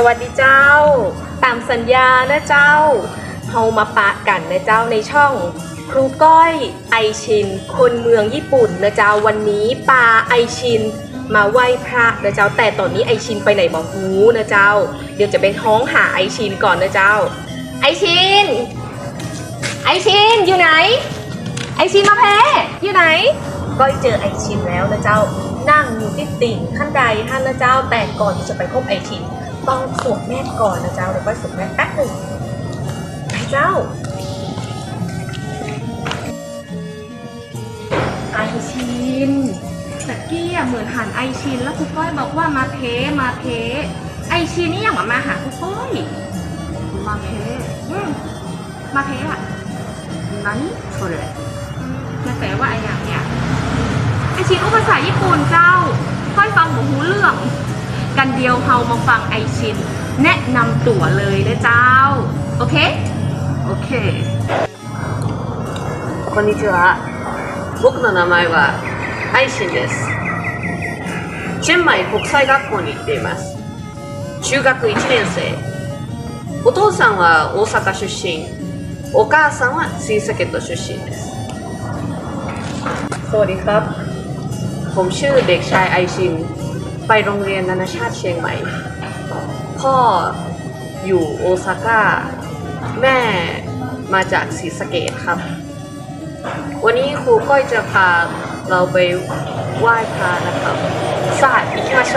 สวัสดีเจ้า ตามสัญญานะเจ้าเฮามาปะกันนะเจ้าในช่อง ครูก้อยไอชิน คนเมืองญี่ปุ่นนะเจ้าวันนี้ปาไอชิน มาไหว้พระนะเจ้าแต่ตอนนี้ไอชินไปไหนบอกหูนะเจ้า เดี๋ยวจะไปท้องหาไอชินก่อนนะเจ้า ไอชิน ไอชินอยู่ไหน ไอชินมาแพ้อยู่ไหน ก้อยเจอไอชินแล้วนะเจ้า นั่งอยู่ที่ติ่งขั้นใดท่านนะเจ้าแต่ก่อนที่จะไปพบไอชิน ต้องสวมแมสก่อนนะเจ้าเดี๋ยวไปสวมแมสแป๊บหนึ่งไปเจ้าไอชินตะกี้เหมือนหันไอชินแล้วคุณก้อยบอกว่ามาเพมาเพไอชินนี่อย่างมาหาคุณก้อยมาเพอืมมาเพอะนั้นそれมันแต่ว่าไรอย่างเนี้ยไอชินอุปภาษาญี่ปุ่นเจ้าค่อยฟังหูเรื่อง กันเดียวเฮามาฟังไอชิน แนะนำตัวเลยนะเจ้า โอเค オッケーこんにちは僕の名前はアイシンですチェンマイ国際学校に行っています中学1年生お父さんは大阪出身お母さんは新潟県出身です สวัสดีครับ ผมชื่อเด็กชายไอชิน ไปโรงเรียนนานาชาติเชียงใหม่ พ่ออยู่โอซาก้า แม่มาจากศรีสะเกดครับ วันนี้ครูก้อยจะพาเราไปไหว้พระนะครับสาสตร์อิคิมาโช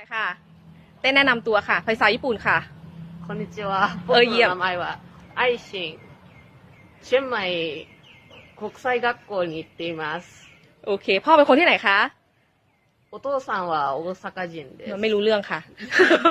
น่อยค่ะ เต้นแนะนำตัวค่ะ ภาษาญี่ปุ่นค่ะ こんにちは僕あいやの名前はアイシンチェンマイ国際学校に行っています โอเค พ่อเป็นคนที่ไหนคะ お父さんは大阪人です ไม่รู้เรื่องค่ะ